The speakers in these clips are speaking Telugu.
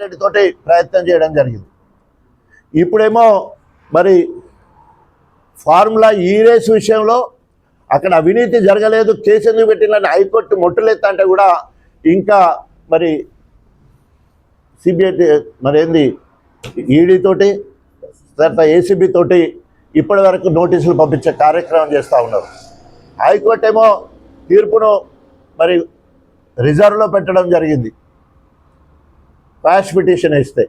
తోటి ప్రయత్నం చేయడం జరిగింది. ఇప్పుడేమో మరి ఫార్ములా ఈ రేస్ విషయంలో అక్కడ అవినీతి జరగలేదు కేసు ఎందుకు పెట్టిందని హైకోర్టు మొట్టులెత్త అంటే కూడా ఇంకా మరి సిబిఐ మరి ఏంది ఈడీతోటి తర్వాత ఏసీబీ తోటి ఇప్పటి వరకు నోటీసులు పంపించే కార్యక్రమం చేస్తూ ఉన్నారు. హైకోర్టు ఏమో తీర్పును మరి రిజర్వ్లో పెట్టడం జరిగింది. క్రాష్ పిటిషన్ ఇస్తే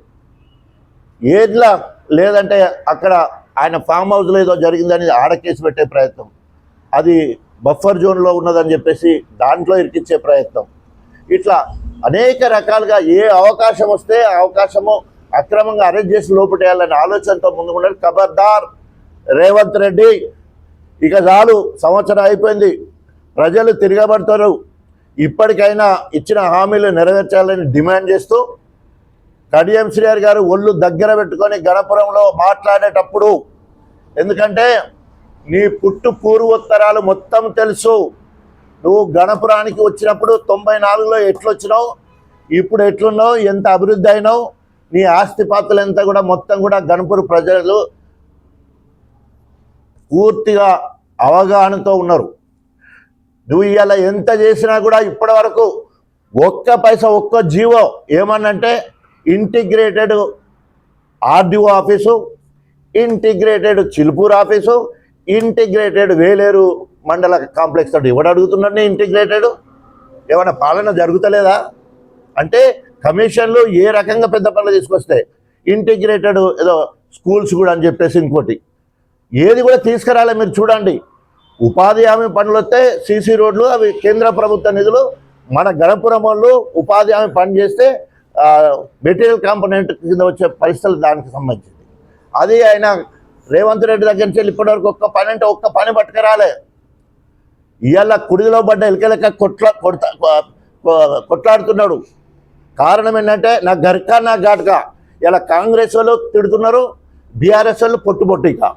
ఏదిలా లేదంటే అక్కడ ఆయన ఫామ్ హౌస్లో ఏదో జరిగిందని ఆడ కేసు పెట్టే ప్రయత్నం. అది బఫర్ జోన్లో ఉన్నదని చెప్పేసి దాంట్లో ఇరికించే ప్రయత్నం. ఇట్లా అనేక రకాలుగా ఏ అవకాశం వస్తే ఆ అవకాశము అక్రమంగా అరెస్ట్ చేసి లోపటేయాలనే ఆలోచనతో ముందుకున్నారు ఖబర్దార్ రేవంత్ రెడ్డి. ఇక చాలు సంవత్సరం అయిపోయింది. ప్రజలు తిరగబడతారు. ఇప్పటికైనా ఇచ్చిన హామీలు నెరవేర్చాలని డిమాండ్ చేస్తూ కడియం శ్రీయర్ గారు ఒళ్ళు దగ్గర పెట్టుకొని గణపురంలో మాట్లాడేటప్పుడు ఎందుకంటే నీ పుట్టు పూర్వోత్తరాలు మొత్తం తెలుసు. నువ్వు గణపురానికి వచ్చినప్పుడు తొంభై నాలుగులో ఎట్లొచ్చినావు? ఇప్పుడు ఎట్లున్నావు? ఎంత అభివృద్ధి అయినావు? నీ ఆస్తిపాతులు ఎంత కూడా మొత్తం కూడా గణపుర ప్రజలు పూర్తిగా అవగాహనతో ఉన్నారు. నువ్వు ఇవాళ ఎంత చేసినా కూడా ఇప్పటి వరకు ఒక్క పైసా ఒక్క GO ఏమన్నంటే integrated RDO office integrated Chilpur office integrated Velair మండల కాంప్లెక్స్ తోటి. ఎవడు అడుగుతున్నాడు ఇంటిగ్రేటెడ్? ఏమైనా పాలన జరుగుతలేదా? అంటే కమిషన్లు ఏ రకంగా పెద్ద పనులు తీసుకొస్తే ఇంటిగ్రేటెడ్ ఏదో స్కూల్స్ కూడా అని చెప్పేసి ఇంకోటి. ఏది కూడా తీసుకురాలే మీరు చూడండి. ఉపాధి హామీ పనులు వస్తే సీసీ రోడ్లు అవి కేంద్ర ప్రభుత్వ నిధులు మన గణపురం వాళ్ళు ఉపాధి హామీ పని చేస్తే మెటీరియల్ కాంపోనెంట్ కింద వచ్చే పరిస్థితులు దానికి సంబంధించింది. అది ఆయన రేవంత్ రెడ్డి దగ్గర నుంచి వెళ్ళి ఇప్పటివరకు ఒక్క పని అంటే ఒక్క పని పట్టుకురాలే. ఇవాళ కుడిలో పడ్డ ఎలకెలక కొట్లా కొడతా కొట్లాడుతున్నాడు. కారణం ఏంటంటే నా గర్కా నా ఘాట్గా. ఇలా కాంగ్రెస్ వాళ్ళు తిడుతున్నారు బీఆర్ఎస్ వాళ్ళు పొట్టు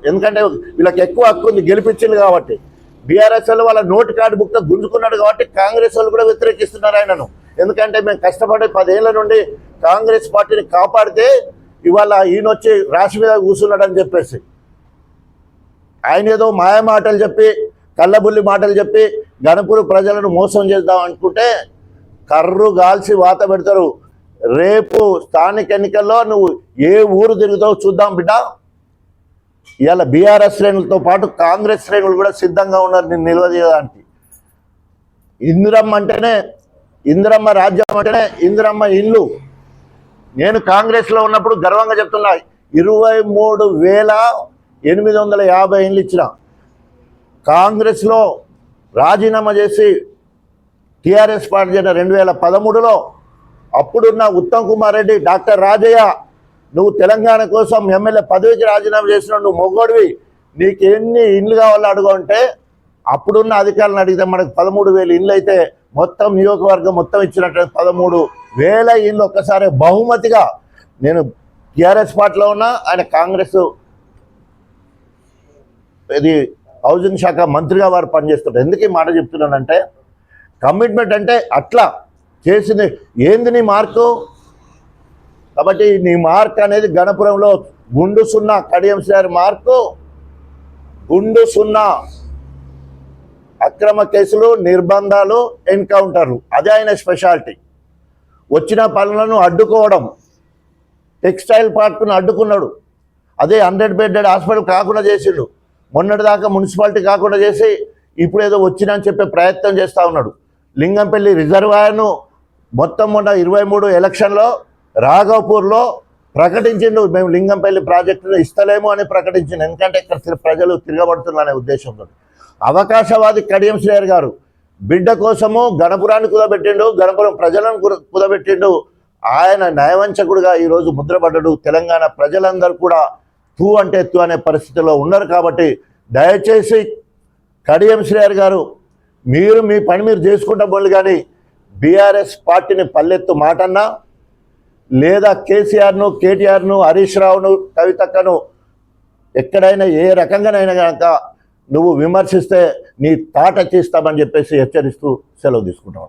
ఎందుకంటే వీళ్ళకి ఎక్కువ హక్కు ఉంది గెలిపించింది కాబట్టి. బీఆర్ఎస్ వాళ్ళు వాళ్ళ నోటు కార్డు బుక్ గుంజుకున్నాడు కాబట్టి కాంగ్రెస్ వాళ్ళు కూడా వ్యతిరేకిస్తున్నారు ఆయనను. ఎందుకంటే మేము కష్టపడి పదేళ్ళ నుండి కాంగ్రెస్ పార్టీని కాపాడితే ఇవాళ ఈయనొచ్చి రాశి మీద కూర్చున్నాడని చెప్పేసి. ఆయన ఏదో మాయ మాటలు చెప్పి కళ్ళబుల్లి మాటలు చెప్పి గణపూరు ప్రజలను మోసం చేద్దాం అనుకుంటే కర్రు గాల్చి వాత పెడతారు. రేపు స్థానిక ఎన్నికల్లో నువ్వు ఏ ఊరు తిరుగుతావు చూద్దాం బిడ్డ. ఇవాళ బీఆర్ఎస్ శ్రేణులతో పాటు కాంగ్రెస్ శ్రేణులు కూడా సిద్ధంగా ఉన్నారు నేను నిలవదీయడానికి. ఇందిరమ్మ అంటేనే ఇందిరమ్మ రాజ్యం అంటేనే ఇందిరమ్మ ఇల్లు. నేను కాంగ్రెస్లో ఉన్నప్పుడు గర్వంగా చెప్తున్నా ఇరవై మూడు వేల ఎనిమిది వందల యాభై ఇండ్లు ఇచ్చిన. కాంగ్రెస్లో రాజీనామా చేసి టీఆర్ఎస్ పార్టీ చేసిన రెండు వేల పదమూడులో అప్పుడున్న ఉత్తమ్ కుమార్ రెడ్డి డాక్టర్ రాజయ్య నువ్వు తెలంగాణ కోసం ఎమ్మెల్యే పదవికి రాజీనామా చేసిన నువ్వు మొగ్గోడివి నీకు ఎన్ని ఇండ్లు కావాలో అడుగు అంటే అప్పుడున్న అధికారులను అడిగితే మనకు పదమూడు వేలు ఇండ్లు అయితే మొత్తం నియోజకవర్గం మొత్తం ఇచ్చినట్టు పదమూడు వేల ఇళ్ళు ఒక్కసారి బహుమతిగా నేను టీఆర్ఎస్ పార్టీలో ఉన్నా ఆయన కాంగ్రెస్ ఇది హౌసింగ్ శాఖ మంత్రిగా వారు పనిచేస్తుంటారు. ఎందుకు ఈ మాట చెప్తున్నానంటే కమిట్మెంట్ అంటే అట్లా చేసింది. ఏంది నీ మార్కు? కాబట్టి నీ మార్క్ అనేది గణపురంలో గుండు సున్నా కడియం సార్ మార్కు. గుండు సున్నా. అక్రమ కేసులు నిర్బంధాలు ఎన్కౌంటర్లు. అదే ఆయన స్పెషాలిటీ. వచ్చిన పనులను అడ్డుకోవడం. టెక్స్టైల్ పార్క్ను అడ్డుకున్నాడు. అదే హండ్రెడ్ బెడ్డెడ్ హాస్పిటల్ కాకుండా చేసిండు. మొన్నటిదాకా మున్సిపాలిటీ కాకుండా చేసి ఇప్పుడు ఏదో వచ్చినని చెప్పే ప్రయత్నం చేస్తూ ఉన్నాడు. లింగంపల్లి రిజర్వాయర్ను మొత్తం మొన్న ఇరవై మూడు ఎలక్షన్లో రాఘవపూర్లో ప్రకటించిండు. మేము లింగంపల్లి ప్రాజెక్టును ఇస్తలేము అని ప్రకటించిండు. ఎందుకంటే ఇక్కడ ప్రజలు తిరగబడుతున్నారనే ఉద్దేశంతో. అవకాశవాది కడియం శ్రేయర్ గారు. బిడ్డ కోసము గణపురాన్ని కుదబెట్టిండు గణపురం ప్రజలను కుదబెట్టిండు ఆయన న్యాయవంచకుడుగా ఈరోజు ముద్రపడ్డడు. తెలంగాణ ప్రజలందరూ కూడా తూ అంటే తూ అనే పరిస్థితిలో ఉన్నారు కాబట్టి దయచేసి కడియం శ్రేయర్ గారు మీరు మీ పని మీరు చేసుకుంటా బోళ్ళు కానీ బీఆర్ఎస్ పార్టీని పల్లెత్తు మాటన్నా లేదా కేసీఆర్ను కేటీఆర్ను హరీష్ రావును కవితక్కను ఎక్కడైనా ఏ రకంగానైనా కనుక నువ్వు విమర్శిస్తే నీ తాట తీస్తామని చెప్పేసి హెచ్చరిస్తూ సెలవు తీసుకుంటాం.